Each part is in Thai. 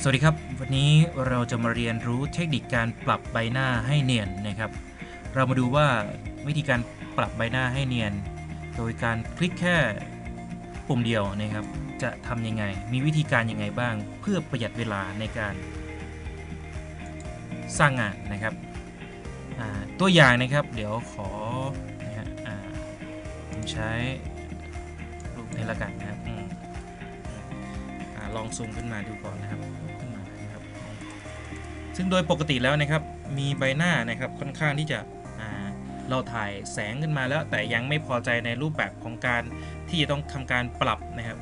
สวัสดีครับ วันนี้เราจะมาเรียนรู้เทคนิคการปรับใบหน้าให้เนียนนะครับ เรามาดูว่าวิธีการปรับใบหน้าให้เนียน โดยการคลิกแค่ปุ่มเดียวนะครับ จะทำยังไง มีวิธีการยังไงบ้าง เพื่อประหยัดเวลาในการ สร้างงานนะครับตัวอย่างนะครับ เดี๋ยวขอนะฮะอ่าผมใช้รูปนี้ละกันนะครับอลองซูมขึ้นมาดูก่อนนะครับ ซึ่งโดยปกติแล้วนะครับมีใบหน้านะครับค่อนข้างที่จะเราถ่ายแสงขึ้นมาแล้ว แต่ยังไม่พอใจในรูปแบบของการที่จะต้องทำการปรับนะครับ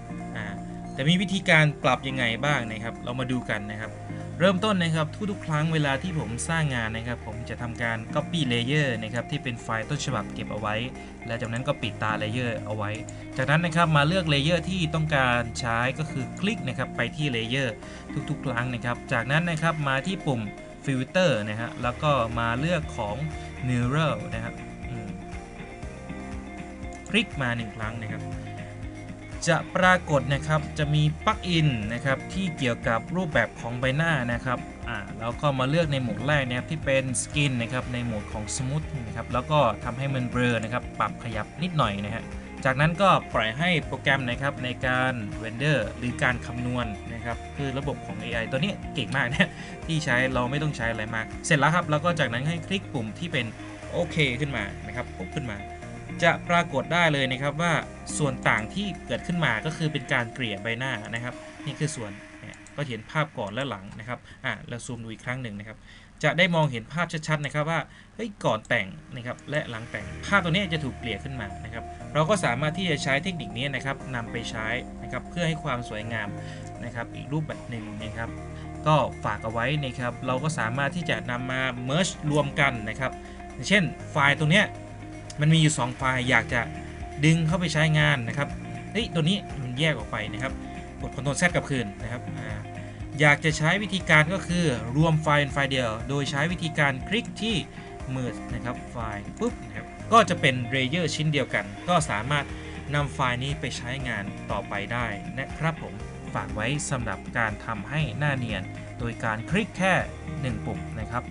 แต่มีวิธีการปรับยังไงบ้างนะครับ เรามาดูกันนะครับ เริ่มต้นนะครับทุกๆ ครั้งเวลาที่ผมสร้างงานนะครับ ผมจะทำการ copy layer นะครับที่เป็นไฟล์ต้นฉบับเก็บเอาไว้ และจากนั้นก็ปิดตา layer เอาไว้ จากนั้นนะครับมาเลือกเลเยอร์ที่ต้องการใช้ก็คือคลิกนะครับไปที่เลเยอร์ทุกๆ ครั้งนะครับ จากนั้นนะครับมาที่ปุ่มฟิลเตอร์นะฮะแล้วก็มาเลือกของ Neural นะครับคลิกมาหนึ่งครั้งนะครับ จะปรากฏนะครับจะมีปลั๊กอินนะครับที่เกี่ยวกับรูปแบบของใบหน้านะครับอ่าแล้วก็มาเลือกในโหมดแรกนะครับที่เป็นสกินนะครับในโหมดของ Smooth นะครับแล้วก็ทำให้มันเบลอนะครับปรับขยับนิดหน่อยนะฮะจากนั้นก็ปล่อยให้โปรแกรมนะครับในการเรนเดอร์หรือการคำนวณนะครับคือระบบของ AI ตัวนี้เก่งมากนะที่ใช้เราไม่ต้องใช้อะไรมาก เสร็จแล้วครับ แล้วก็จากนั้นให้คลิกปุ่มที่เป็นโอเคขึ้นมานะครับปุ๊บขึ้นมา จะปรากฏได้เลยนะครับว่าส่วนต่างที่เกิดขึ้นมาก็คือเป็นการเกลี่ยใบหน้านะครับ นี่คือส่วนก็เห็นภาพก่อนและหลังนะครับอะเราซูมดูอีกครั้งหนึ่งนะครับ จะได้มองเห็นภาพชัดๆนะครับว่าเฮ้ยก่อนแต่งนะครับและหลังแต่งภาพตัวนี้จะถูกเกลี่ยขึ้นมานะครับ เราก็สามารถที่จะใช้เทคนิคนี้นะครับนำไปใช้นะครับเพื่อให้ความสวยงามนะครับอีกรูปแบบหนึ่งนะครับ ก็ฝากเอาไว้นะครับ เราก็สามารถที่จะนำมา merge รวมกันนะครับ เช่นไฟล์ตรงนี้ มันมีอยู่ 2 ไฟล์อยากจะดึงเข้าไปใช้งานนะครับเฮ้ยตัวนี้มันแยกออกไปนะครับกด Ctrl Z กลับคืนนะครับออยากจะใช้วิธีการก็คือรวมไฟล์เป็นไฟล์เดียว โดยใช้วิธีการคลิกที่ merge นะครับไฟล์ปุ๊บนะครับก็จะเป็นเลเยอร์ชิ้นเดียวกัน ก็สามารถนำไฟล์นี้ไปใช้งานต่อไปได้นะครับผมฝากไว้สำหรับการทำให้หน้าเนียน โดยการคลิกแค่ 1 ปุ่มนะครับ